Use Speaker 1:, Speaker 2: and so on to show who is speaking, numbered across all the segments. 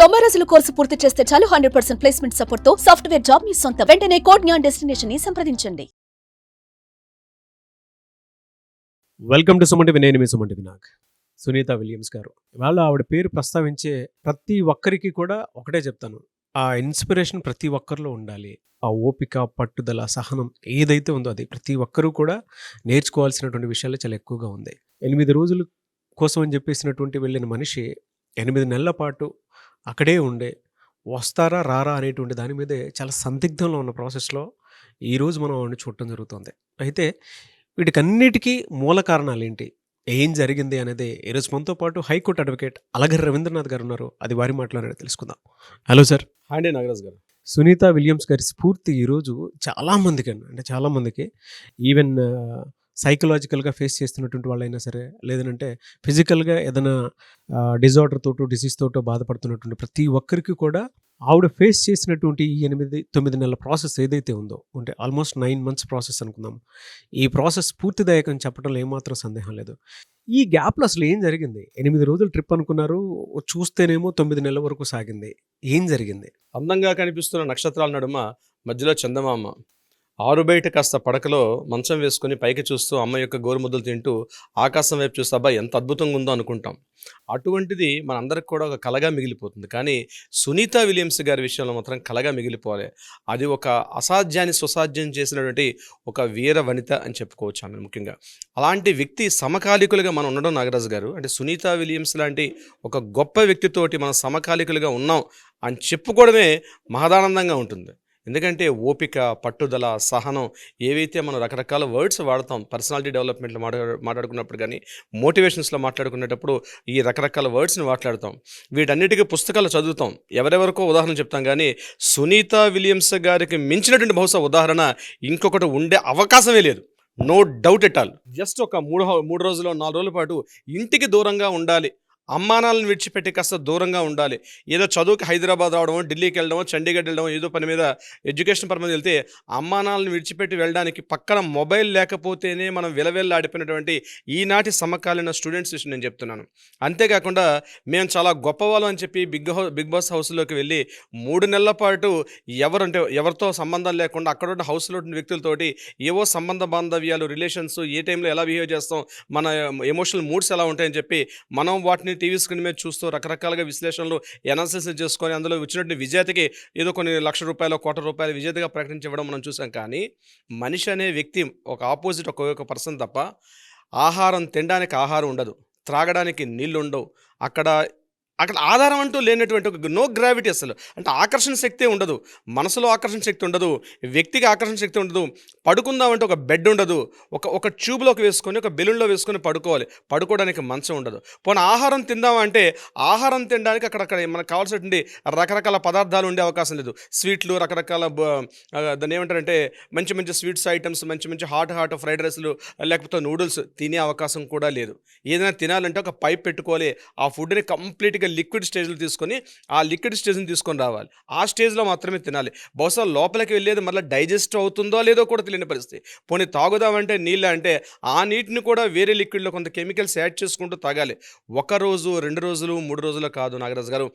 Speaker 1: తొంభై రోజుల కోర్సు పూర్తి చేస్తే చాలు హండ్రెడ్ పర్సెంట్ ప్లేస్మెంట్ సపోర్ట్తో సాఫ్ట్వేర్ జాబ్ మీ సొంత. వెంటనే కోడ్ జ్ఞాన్ డెస్టినేషన్ని సంప్రదించండి.
Speaker 2: వెల్కమ్ టు సుమంటి నేను మీ సుమంటి వినాక్ సునీత విలియమ్స్ గారు. ఇవాళ ఆవిడ పేరు ప్రస్తావించే ప్రతి ఒక్కరికి కూడా ఒకటే చెప్తాను. ఆ ఇన్స్పిరేషన్ ప్రతి ఒక్కరిలో ఉండాలి. ఆ ఓపిక పట్టుదల సహనం ఏదైతే ఉందో అది ప్రతి ఒక్కరూ కూడా నేర్చుకోవాల్సినటువంటి విషయాలు చాలా ఎక్కువగా ఉంది. ఎనిమిది రోజుల కోసం అని చెప్పేసినటువంటి వెళ్ళిన మనిషి ఎనిమిది నెలల పాటు అక్కడే ఉండే వస్తారా రారా అనేటువంటి దాని మీదే చాలా సందిగ్ధంలో ఉన్న ప్రాసెస్లో ఈరోజు మనం ఆవిడని చూడటం జరుగుతుంది. అయితే వీటికన్నిటికీ మూల కారణాలు ఏంటి ఏం జరిగింది అనేది ఈరోజు మనతో పాటు హైకోర్టు అడ్వకేట్ అలగర్ రవీంద్రనాథ్ గారు ఉన్నారు. అది వారి మాటలోనే తెలుసుకుందాం. Hello sir.
Speaker 3: హాండే నాగరాజ్ గారు.
Speaker 2: సునీత విలియమ్స్ గారి స్ఫూర్తి ఈరోజు చాలా మందికి అండి. అంటే చాలా మందికి. ఈవెన్ సైకలాజికల్గా ఫేస్ చేస్తున్నటువంటి వాళ్ళైనా సరే లేదంటే ఫిజికల్గా ఏదైనా డిజార్డర్ తోటో డిసీజ్ తోటో బాధపడుతున్నటువంటి ప్రతి ఒక్కరికి కూడా ఆవిడ ఫేస్ చేసినటువంటి ఈ ఎనిమిది తొమ్మిది నెలల ప్రాసెస్ ఏదైతే ఉందో అంటే ఆల్మోస్ట్ నైన్ మంత్స్ ప్రాసెస్ అనుకుందాం. ఈ ప్రాసెస్ పూర్తిదాయకం చెప్పడంలో ఏమాత్రం సందేహం లేదు. ఈ గ్యాప్లో అసలు ఏం జరిగింది? ఎనిమిది రోజులు ట్రిప్ అనుకున్నారు చూస్తేనేమో తొమ్మిది నెలల వరకు సాగింది. ఏం జరిగింది?
Speaker 3: అందంగా కనిపిస్తున్న నక్షత్రాల నడుమ మధ్యలో చందమామ. ఆరు బయట కాస్త పడకలో మంచం వేసుకొని పైకి చూస్తూ అమ్మ యొక్క గోరుముద్దలు తింటూ ఆకాశం వైపు చూస్తే అబ్బా ఎంత అద్భుతంగా ఉందో అనుకుంటాం. అటువంటిది మనందరికి కూడా ఒక కలగా మిగిలిపోతుంది. కానీ సునీత విలియమ్స్ గారి విషయంలో మాత్రం కలగా మిగిలిపోవాలి. అది ఒక అసాధ్యాన్ని సుసాధ్యం చేసినటువంటి ఒక వీర వనిత అని చెప్పుకోవచ్చు ఆమె ముఖ్యంగా. అలాంటి వ్యక్తి సమకాలికులుగా మనం ఉండడం నాగరాజు గారు. అంటే సునీత విలియమ్స్ లాంటి ఒక గొప్ప వ్యక్తితోటి మనం సమకాలికులుగా ఉన్నాం అని చెప్పుకోవడమే మహదానందంగా ఉంటుంది. ఎందుకంటే ఓపిక పట్టుదల సహనం ఏవైతే మనం రకరకాల వర్డ్స్ వాడతాం పర్సనాలిటీ డెవలప్మెంట్లో మాట్లాడు మాట్లాడుకున్నప్పుడు కానీ మోటివేషన్స్లో మాట్లాడుకునేటప్పుడు ఈ రకరకాల వర్డ్స్ని మాట్లాడతాం. వీటన్నిటికీ పుస్తకాలు చదువుతాం. ఎవరెవరికో ఉదాహరణ చెప్తాం కానీ సునీత విలియమ్స్ గారికి మించినటువంటి బహుశా ఉదాహరణ ఇంకొకటి ఉండే అవకాశమే లేదు. No doubt at all. Just ఒక మూడు మూడు రోజులు నాలుగు రోజుల పాటు ఇంటికి దూరంగా ఉండాలి. అమ్మానాలను విడిచిపెట్టి కాస్త దూరంగా ఉండాలి. ఏదో చదువుకి హైదరాబాద్ రావడమో ఢిల్లీకి వెళ్ళడమో చండీగఢ్ వెళ్ళడమో ఏదో పని మీద ఎడ్యుకేషన్ పని మీద వెళ్తే అమ్మానాలను విడిచిపెట్టి వెళ్ళడానికి పక్కన మొబైల్ లేకపోతేనే మనం విలవెల్లాడిపోయినటువంటి ఈనాటి సమకాలీన స్టూడెంట్స్ విషయం నేను చెప్తున్నాను. అంతేకాకుండా మేము చాలా గొప్పవాళ్ళం అని చెప్పి బిగ్ హౌస్ బిగ్ బాస్ హౌస్లోకి వెళ్ళి మూడు నెలల పాటు ఎవరంటే ఎవరితో సంబంధం లేకుండా అక్కడ ఉన్న హౌస్లో ఉన్న వ్యక్తులతోటి ఏవో సంబంధ బాంధవ్యాలు రిలేషన్స్ ఏ టైంలో ఎలా బిహేవ్ చేస్తాం మన ఎమోషనల్ మూడ్స్ ఎలా ఉంటాయని చెప్పి మనం వాటిని టీవీ స్క్రీన్ మీద చూస్తూ రకరకాలుగా విశ్లేషణలు ఎనాలిసిస్ చేసుకొని అందులో వచ్చినటువంటి విజేతకి ఏదో కొన్ని లక్ష రూపాయలు కోట్ల రూపాయలు విజేతగా ప్రకటించడం మనం చూసాం. కానీ మనిషి అనే వ్యక్తి ఒక ఆపోజిట్ ఒక ఒక పర్సన్ తప్ప ఆహారం తినడానికి ఆహారం ఉండదు. త్రాగడానికి నీళ్ళు ఉండవు. అక్కడ అక్కడ ఆధారం అంటూ లేనటువంటి ఒక నో గ్రావిటీ అసలు. అంటే ఆకర్షణ శక్తి ఉండదు. మనసులో ఆకర్షణ శక్తి ఉండదు. వ్యక్తికి ఆకర్షణ శక్తి ఉండదు. పడుకుందామంటే ఒక బెడ్ ఉండదు. ఒక ఒక ట్యూబ్లోకి వేసుకొని ఒక బెలూన్లో వేసుకొని పడుకోవాలి. పడుకోవడానికి మంచం ఉండదు. పోనీ ఆహారం తిందామంటే ఆహారం తినడానికి అక్కడక్కడ మనకు కావాల్సినటువంటి రకరకాల పదార్థాలు ఉండే అవకాశం లేదు. స్వీట్లు రకరకాల దాన్ని ఏమంటారంటే మంచి మంచి స్వీట్స్ ఐటమ్స్ మంచి మంచి హాట్ హాట్ ఫ్రైడ్ రైస్లు లేకపోతే నూడిల్స్ తినే అవకాశం కూడా లేదు. ఏదైనా తినాలంటే ఒక పైప్ పెట్టుకోవాలి. ఆ ఫుడ్ని కంప్లీట్గా లిక్విడ్ స్టేజ్లో తీసుకొని ఆ లిక్విడ్ స్టేజ్ని తీసుకొని రావాలి. ఆ స్టేజ్లో మాత్రమే తినాలి. బహుశా లోపలికి వెళ్ళేది మళ్ళీ డైజెస్ట్ అవుతుందో లేదో కూడా తెలియని పరిస్థితి. పోనీ తాగుదామంటే నీళ్ళు అంటే ఆ నీటిని కూడా వేరే లిక్విడ్లో కొంత కెమికల్స్ యాడ్ చేసుకుంటూ తాగాలి. ఒక రోజు రెండు రోజులు మూడు రోజులు కాదు నాగరాజు గారు.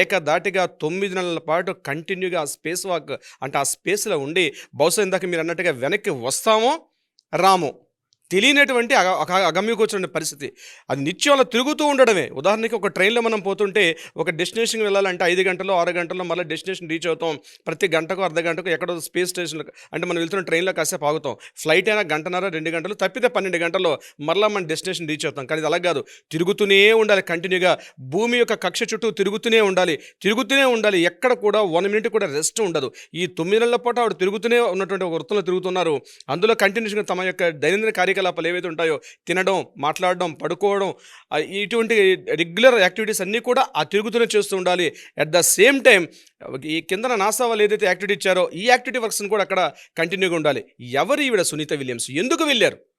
Speaker 3: ఏకదాటిగా తొమ్మిది నెలల పాటు కంటిన్యూగా ఆ స్పేస్ వాక్ అంటే ఆ స్పేస్లో ఉండి బహుశా ఇందాక మీరు అన్నట్టుగా వెనక్కి వస్తామో రామో. తెలియనటువంటి ఒక అగమ్యకు వచ్చిన పరిస్థితి. అది నిత్యం అలా తిరుగుతూ ఉండడమే. ఉదాహరణకి ఒక ట్రైన్లో మనం పోతుంటే ఒక డెస్టినేషన్కి వెళ్ళాలంటే ఐదు గంటల్లో ఆరు గంటల్లో మళ్ళీ డెస్టినేషన్ రీచ్ అవుతాం. ప్రతి గంటకు అర్ధ గంటకు ఎక్కడో స్పేస్ స్టేషన్లో అంటే మనం వెళ్తున్న ట్రైన్లో కాసేపు ఆగుతాం. ఫ్లైట్ అయినా గంటన్నర రెండు గంటలు తప్పితే పన్నెండు గంటల్లో మళ్ళీ మనం డెస్టినేషన్ రీచ్ అవుతాం. కానీ ఇది అలా కాదు. తిరుగుతూనే ఉండాలి కంటిన్యూగా. భూమి యొక్క కక్ష చుట్టూ తిరుగుతూనే ఉండాలి. తిరుగుతూనే ఉండాలి. ఎక్కడ కూడా వన్ మినిట్ కూడా రెస్ట్ ఉండదు. ఈ తొమ్మిది నెలల పాటు ఆవిడ తిరుగుతూనే ఉన్నటువంటి ఒక వృత్తంలో తిరుగుతున్నారు. అందులో కంటిన్యూస్గా తమ యొక్క దైనందిన కార్యకలాపాలు ఏవైతే ఉంటాయో తినడం మాట్లాడడం పడుకోవడం ఇటువంటి రెగ్యులర్ యాక్టివిటీస్ అన్నీ కూడా ఆ తిరుగుతూనే చేస్తూ ఉండాలి. అట్ ద సేమ్ టైం ఈ కిందన నాసా వాళ్ళు ఏదైతే యాక్టివిటీ ఇచ్చారో ఈ యాక్టివిటీ వర్క్స్ని కూడా అక్కడ కంటిన్యూగా ఉండాలి. ఎవరు ఈవిడ సునీత విలియమ్స్? ఎందుకు వెళ్ళారు?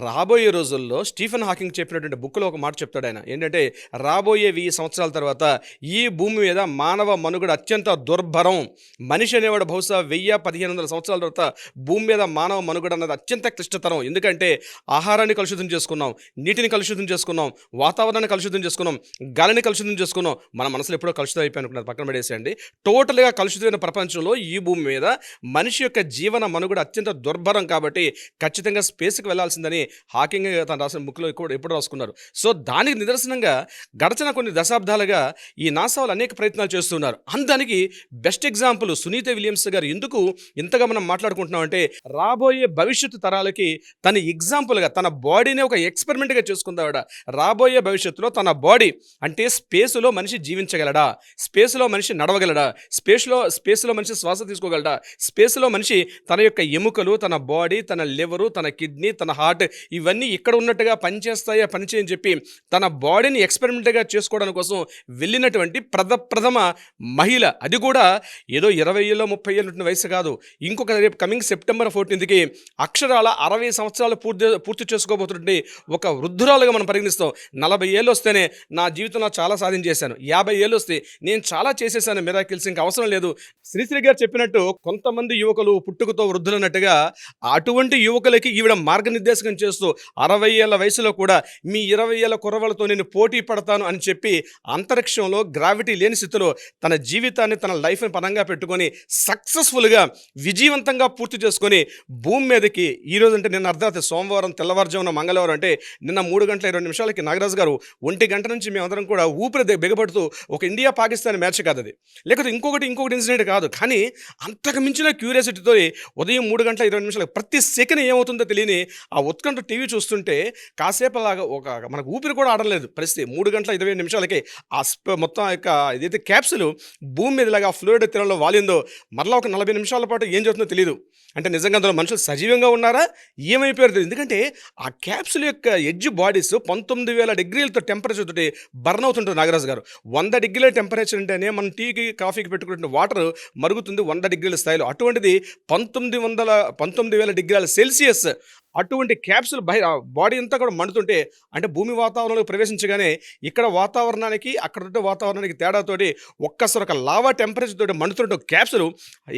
Speaker 3: రాబోయే రోజుల్లో స్టీఫెన్ హాకింగ్ చెప్పినటువంటి బుక్లో ఒక మాట చెప్తాడు ఆయన. ఏంటంటే రాబోయే వెయ్యి సంవత్సరాల తర్వాత ఈ భూమి మీద మానవ మనుగడ అత్యంత దుర్భరం. మనిషి అనేవాడు బహుశా వెయ్యి పదిహేను వందల సంవత్సరాల తర్వాత భూమి మీద మానవ మనుగడ అన్నది అత్యంత క్లిష్టతరం. ఎందుకంటే ఆహారాన్ని కలుషితం చేసుకున్నాం నీటిని కలుషితం చేసుకున్నాం వాతావరణాన్ని కలుషితం చేసుకున్నాం గాలిని కలుషితం చేసుకున్నాం. మన మనసులు ఎప్పుడో కలుషితం అయిపోయి అనుకున్నారు పక్కన పడేసేయండి. టోటల్గా కలుషితమైన ప్రపంచంలో ఈ భూమి మీద మనిషి యొక్క జీవన మనుగడ అత్యంత దుర్భరం కాబట్టి ఖచ్చితంగా స్పేస్కి వెళ్ళాల్సిందని హాకింగ్ తను రాసిన బుక్లో కూడా ఎప్పుడు రాసుకున్నారు. సో దానికి నిదర్శనంగా గడచిన కొన్ని దశాబ్దాలుగా ఈ నాసా వాళ్ళు అనేక ప్రయత్నాలు చేస్తున్నారు. అందానికి బెస్ట్ ఎగ్జాంపుల్ సునీత విలియమ్స్ గారు ఎందుకు ఇంతగా మనం మాట్లాడుకుంటున్నాం అంటే రాబోయే భవిష్యత్తు తరాలకి తన ఎగ్జాంపుల్గా తన బాడీని ఒక ఎక్స్పెరిమెంట్గా చేసుకుందావిడ రాబోయే భవిష్యత్తులో తన బాడీ అంటే స్పేస్లో మనిషి జీవించగలడా? స్పేస్లో మనిషి నడవగలడా? స్పేస్లో స్పేస్లో మనిషి శ్వాస తీసుకోగలడా? స్పేస్లో మనిషి తన యొక్క ఎముకలు తన బాడీ తన లివరు తన కిడ్నీ తన హార్ట్ ఇవన్నీ ఇక్కడ ఉన్నట్టుగా పనిచేస్తాయా పనిచేయని చెప్పి తన బాడీని ఎక్స్పెరిమెంట్గా చేసుకోవడం కోసం వెళ్ళినటువంటి ప్రథ ప్రథమ మహిళ. అది కూడా ఏదో ఇరవై ఏళ్ళలో ముప్పై ఏళ్ళు వయసు కాదు. ఇంకొక రేపు కమింగ్ సెప్టెంబర్ ఫోర్టీన్త్కి అక్షరాల అరవై సంవత్సరాలు పూర్తి పూర్తి చేసుకోబోతుంటే ఒక వృద్ధురాలుగా మనం పరిగణిస్తాం. నలభై ఏళ్ళు వస్తేనే నా జీవితంలో చాలా సాధించేశాను. యాభై ఏళ్ళు వస్తే నేను చాలా చేసేసాను మిరాకిల్స్. ఇంకా అవసరం లేదు. శ్రీశ్రీ గారు చెప్పినట్టు కొంతమంది యువకులు పుట్టుకతో వృద్ధులన్నట్టుగా అటువంటి యువకులకి ఈవిడ మార్గనిర్దేశకం చేస్తూ అరవై ఏళ్ళ వయసులో కూడా మీ ఇరవై ఏళ్ళ కుర్రవాళ్ళతో నేను పోటీ పడతాను అని చెప్పి అంతరిక్షంలో గ్రావిటీ లేని స్థితిలో తన జీవితాన్ని తన లైఫ్ని పరంగా పెట్టుకొని సక్సెస్ఫుల్గా విజయవంతంగా పూర్తి చేసుకొని భూమి మీదకి ఈ రోజు అంటే నిన్న అర్ధరాత్రి సోమవారం తెల్లవారుజామున మంగళవారం అంటే నిన్న మూడు గంటల ఇరవై నిమిషాలకి నాగరాజు గారు ఒంటి గంట నుంచి మేమందరం కూడా ఊపిరి ది- బిగపడుతూ ఒక ఇండియా పాకిస్తాన్ మ్యాచ్ కాదు అది. లేకపోతే ఇంకొకటి ఇంకొకటి ఇన్సిడెంట్ కాదు. కానీ అంతకు మించిన క్యూరియాసిటీతో ఉదయం మూడు గంటల ఇరవై నిమిషాలకు ప్రతి సెకండ్ ఏమవుతుందో తెలియని ఆ ఉత్కంఠ టీవీ చూస్తుంటే కాసేపు అలాగా ఒక మనకు ఊపిరి కూడా ఆడలేదు. పరిస్థితి మూడు గంటల ఇరవై నిమిషాలకి ఆ మొత్తం ఆ యొక్క ఏదైతే క్యాప్సులు భూమి మీద ఇలాగా ఫ్లూయిడ్ తీరంలో వాలిందో మరలా ఒక నలభై నిమిషాల పాటు ఏం జరుగుతుందో తెలియదు అంటే నిజంగా అందులో మనుషులు సజీవంగా ఉన్నారా? ఏమైపోయారు తెలియదు ఎందుకంటే ఆ క్యాప్సుల్ యొక్క ఎడ్జ్ బాడీస్ పంతొమ్మిది వేల డిగ్రీలతో టెంపరేచర్ తోటి బర్న్ అవుతుంటుంది నాగరాజు గారు. వంద డిగ్రీల టెంపరేచర్ అంటేనే మనం టీకి కాఫీకి పెట్టుకుంటున్న వాటర్ మరుగుతుంది వంద డిగ్రీల స్థాయిలో. అటువంటిది పంతొమ్మిది వందల పంతొమ్మిది వేల డిగ్రీల సెల్సియస్ అటువంటి క్యాప్సుల్ బయట బాడీ అంతా కూడా మండుతుంటే అంటే భూమి వాతావరణంలోకి ప్రవేశించగానే ఇక్కడ వాతావరణానికి అక్కడ వాతావరణానికి తేడాతోటి ఒక్కసారి ఒక లావా టెంపరేచర్ తోటి మండుతుంటే క్యాప్సుల్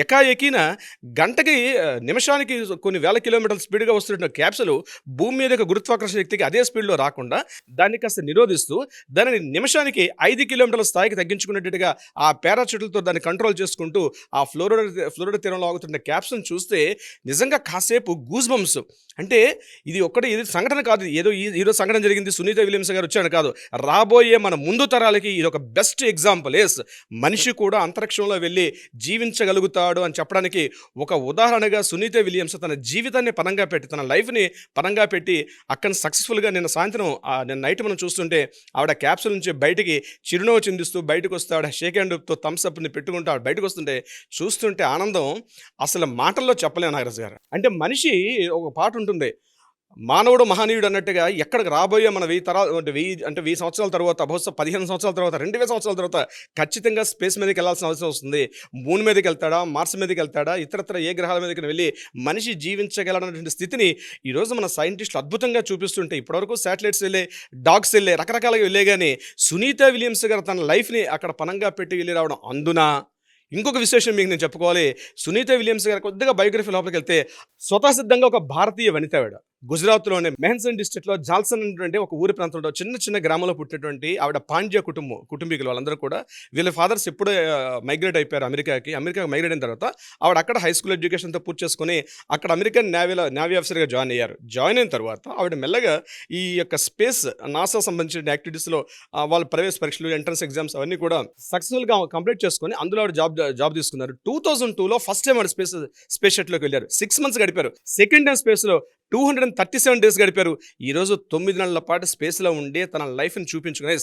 Speaker 3: ఎకాఎకిన గంటకి నిమిషానికి కొన్ని వేల కిలోమీటర్ల స్పీడ్గా వస్తున్న క్యాప్సులు భూమి మీద యొక్క గురుత్వాకర్షణ శక్తికి అదే స్పీడ్లో రాకుండా దాన్ని కాస్త నిరోధిస్తూ దానిని నిమిషానికి ఐదు కిలోమీటర్ల స్థాయికి తగ్గించుకునేటట్టుగా ఆ పారాచూట్లతో దాన్ని కంట్రోల్ చేసుకుంటూ ఆ ఫ్లోరిడా ఫ్లోరిడా తీరంలో ఆగుతున్న క్యాప్సులను చూస్తే నిజంగా కాసేపు గూజ్ బంప్స్ అంటే ఇది ఒక్కటి ఇది సంఘటన కాదు. ఏదో ఈ ఈరోజు సంఘటన జరిగింది. సునీత విలియమ్స్ గారు వచ్చాడు కాదు. రాబోయే మన ముందు తరాలకి ఇది ఒక బెస్ట్ ఎగ్జాంపుల్ ఎస్ మనిషి కూడా అంతరిక్షంలో వెళ్ళి జీవించగలుగుతాడు అని చెప్పడానికి ఒక ఉదాహరణగా సునీత విలియమ్స్ తన జీవితాన్ని పరంగా పెట్టి తన లైఫ్ని పరంగా పెట్టి అక్కడ సక్సెస్ఫుల్గా నిన్న సాయంత్రం ఆ, నిన్న నైట్ మనం చూస్తుంటే ఆవిడ క్యాప్సూల్ నుంచి బయటికి చిరునవ్వు చిందిస్తూ బయటకు వస్తే ఆవిడ షేక్ హ్యాండ్తో థమ్స్అప్ని పెట్టుకుంటూ ఆవిడ బయటకు వస్తుంటే చూస్తుంటే ఆనందం అసలు మాటల్లో చెప్పలేను నాగరాజు గారు. అంటే మనిషి ఒక పాట ఉంటుంది మానవుడు మహనీయుడు అన్నట్టుగా ఎక్కడికి రాబోయే మన వెయ్యి తరాలు అంటే వెయ్యి అంటే వెయ్యి సంవత్సరాల తర్వాత బహుశా పదిహేను సంవత్సరాల తర్వాత రెండు వేల సంవత్సరాల తర్వాత ఖచ్చితంగా స్పేస్ మీదకి వెళ్ళాల్సిన అవసరం వస్తుంది. మూన్ మీదకి వెళ్తాడా? మార్స్ మీదకి వెళ్తాడా? ఇతరత్ర ఏ గ్రహాల మీదకి వెళ్ళి మనిషి జీవించగలనటువంటి స్థితిని ఈరోజు మన సైంటిస్టులు అద్భుతంగా చూపిస్తుంటే ఇప్పటివరకు శాటిలైట్స్ వెళ్ళే డాగ్స్ వెళ్ళే రకరకాలుగా వెళ్ళే కానీ సునీత విలియమ్స్ గారు తన లైఫ్ని అక్కడ పనంగా పెట్టి వెళ్ళి రావడం అందునా? ఇంకొక విశేషం మీకు నేను చెప్పుకోవాలి. సునీత విలియమ్స్ గారు కొద్దిగా బయోగ్రఫీ లోపలికి వెళ్తే స్వతసిద్ధంగా ఒక భారతీయ వనిత ఆవిడ గుజరాత్లోనే మెహన్సన్ డిస్ట్రిక్ట్లో జాల్సన్ అనేటువంటి ఒక ఊరి ప్రాంతంలో చిన్న చిన్న గ్రామంలో పుట్టినటువంటి ఆవిడ పాండ్య కుటుంబం కుటుంబీకులు వాళ్ళందరూ కూడా వీళ్ళ ఫాదర్స్ ఎప్పుడో మైగ్రేట్ అయిపోయారు అమెరికాకి. అమెరికా మైగ్రేట్ అయిన తర్వాత ఆవిడ అక్కడ హై స్కూల్ ఎడ్యుకేషన్తో పూర్తి చేసుకుని అక్కడ అమెరికన్ నేవీలో నేవీ ఆఫీసర్గా జాయిన్ అయ్యారు. జాయిన్ అయిన తర్వాత ఆవిడ మెల్లగా ఈ యొక్క స్పేస్ నాసా సంబంధించిన యాక్టివిటీస్లో వాళ్ళ ప్రవేశ పరీక్షలు ఎంట్రన్స్ ఎగ్జామ్స్ అవన్నీ కూడా సక్సెస్ఫుల్గా కంప్లీట్ చేసుకొని అందులో ఆవిడ జాబ్ జాబ్ తీసుకున్నారు. టూ థౌసండ్ టూలో ఫస్ట్ టైం ఆవిడ స్పేస్ స్పేస్ షట్లోకి వెళ్ళారు. సిక్స్ మంత్స్ గడిపారు. సెకండ్ టైం స్పేస్లో two hundred and thirty seven days గడిపారు. ఈరోజు తొమ్మిది నెలల పాటు స్పేస్లో ఉండి తన లైఫ్ని చూపించుకునే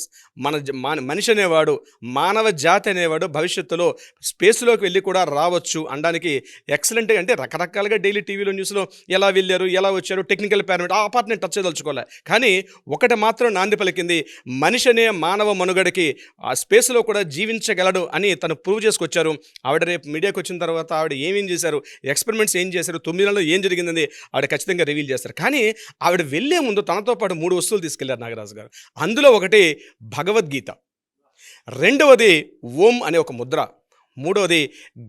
Speaker 3: మన మనిషి అనేవాడు మానవ జాతి అనేవాడు భవిష్యత్తులో స్పేస్లోకి వెళ్ళి కూడా రావచ్చు అనడానికి ఎక్సలెంట్ అంటే రకరకాలుగా డైలీ టీవీలో న్యూస్లో ఎలా వెళ్ళారు ఎలా వచ్చారు టెక్నికల్ పారామీటర్ ఆ పార్ట్ నేను టచ్ చేయదలుచుకోలే కానీ ఒకటి మాత్రం నాంది పలికింది మనిషి అనే మానవ మనుగడకి ఆ స్పేస్లో కూడా జీవించగలడు అని తను ప్రూవ్ చేసుకొచ్చారు. ఆవిడ రేపు మీడియాకి వచ్చిన తర్వాత ఆవిడ ఏమేం చేశారు ఎక్స్పెరిమెంట్స్ ఏం చేశారు తొమ్మిది నెలలు ఏం జరిగిందని ఆవిడ ఖచ్చితంగా రివ్యూ రివీల్ చేస్తారు. కానీ ఆవిడ వెళ్ళే ముందు తనతో పాటు మూడు వస్తువులు తీసుకెళ్ళారు నాగరాజు గారు. అందులో ఒకటి భగవద్గీత రెండవది ఓం అనే ఒక ముద్ర మూడవది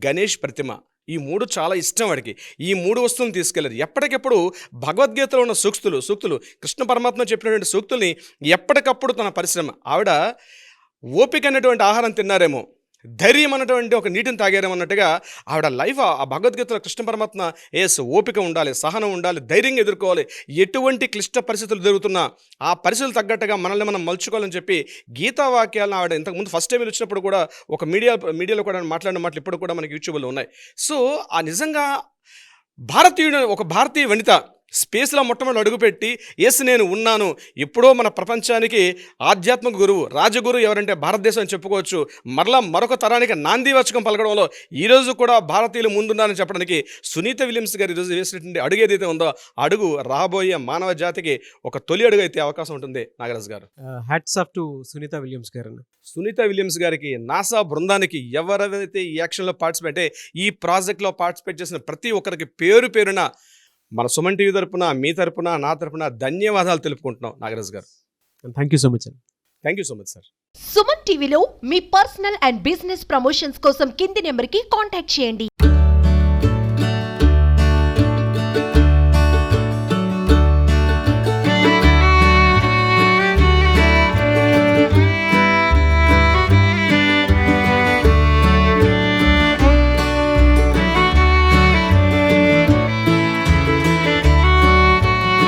Speaker 3: గణేష్ ప్రతిమ. ఈ మూడు చాలా ఇష్టం వాడికి ఈ మూడు వస్తువులను తీసుకెళ్ళారు ఎప్పటికెప్పుడు భగవద్గీతలో ఉన్న సూక్తులు సూక్తులు కృష్ణ పరమాత్మ చెప్పినటువంటి సూక్తుల్ని ఎప్పటికప్పుడు తన పరిశ్రమ ఆవిడ ఓపిక అనేటువంటి ఆహారం తిన్నారేమో. ధైర్యం అన్నటువంటి ఒక నీటిని తాగారేమో అన్నట్టుగా ఆవిడ లైఫ్ ఆ భగవద్గీతలో కృష్ణ పరమాత్మ ఏస్ ఓపిక ఉండాలి సహనం ఉండాలి ధైర్యంగా ఎదుర్కోవాలి. ఎటువంటి క్లిష్ట పరిస్థితులు జరుగుతున్నా ఆ పరిస్థితులు తగ్గట్టుగా మనల్ని మనం మలుచుకోవాలని చెప్పి గీతా వాక్యాలను ఆవిడ ఇంతకుముందు ఫస్ట్ టైం వచ్చినప్పుడు కూడా ఒక మీడియా మీడియాలో కూడా మాట్లాడిన మాటలు ఇప్పుడు కూడా మనకి యూట్యూబ్లో ఉన్నాయి. సో ఆ నిజంగా భారతీయుడు ఒక భారతీయ వనిత స్పేస్లో మొట్టమొదటి అడుగుపెట్టి ఎస్ నేను ఉన్నాను. ఎప్పుడో మన ప్రపంచానికి ఆధ్యాత్మిక గురువు రాజగురువు ఎవరంటే భారతదేశం అని చెప్పుకోవచ్చు. మరలా మరొక తరానికి నాంది వాచకం పలకడంలో ఈరోజు కూడా భారతీయులు ముందున్నారని చెప్పడానికి సునీత విలియమ్స్ గారు ఈరోజు వేసినటువంటి అడుగు ఏదైతే ఉందో అడుగు రాబోయే మానవ జాతికి ఒక తొలి అడుగు అయితే అవకాశం ఉంటుంది నాగరాజు గారు.
Speaker 2: Hats off to Sunita Williams గారు.
Speaker 3: సునీత విలియమ్స్ గారికి నాసా బృందానికి ఎవరైతే ఈ యాక్షన్లో పార్టిసిపేట్ ఈ ప్రాజెక్ట్లో పార్టిసిపేట్ చేసిన ప్రతి ఒక్కరికి పేరు పేరున మన సుమన్ టీవీ తరపున మీ తరపున నా తరపున ధన్యవాదాలు తెలుపుకుంటున్నాం నాగరాజ్ గారు.
Speaker 2: థ్యాంక్ యూ సో మచ్ అండి
Speaker 3: thank you so much sir
Speaker 4: Suman టీవీలో మీ పర్సనల్ అండ్ బిజినెస్ ప్రమోషన్స్ కోసం కింది నెంబర్కి కాంటాక్ట్ చేయండి.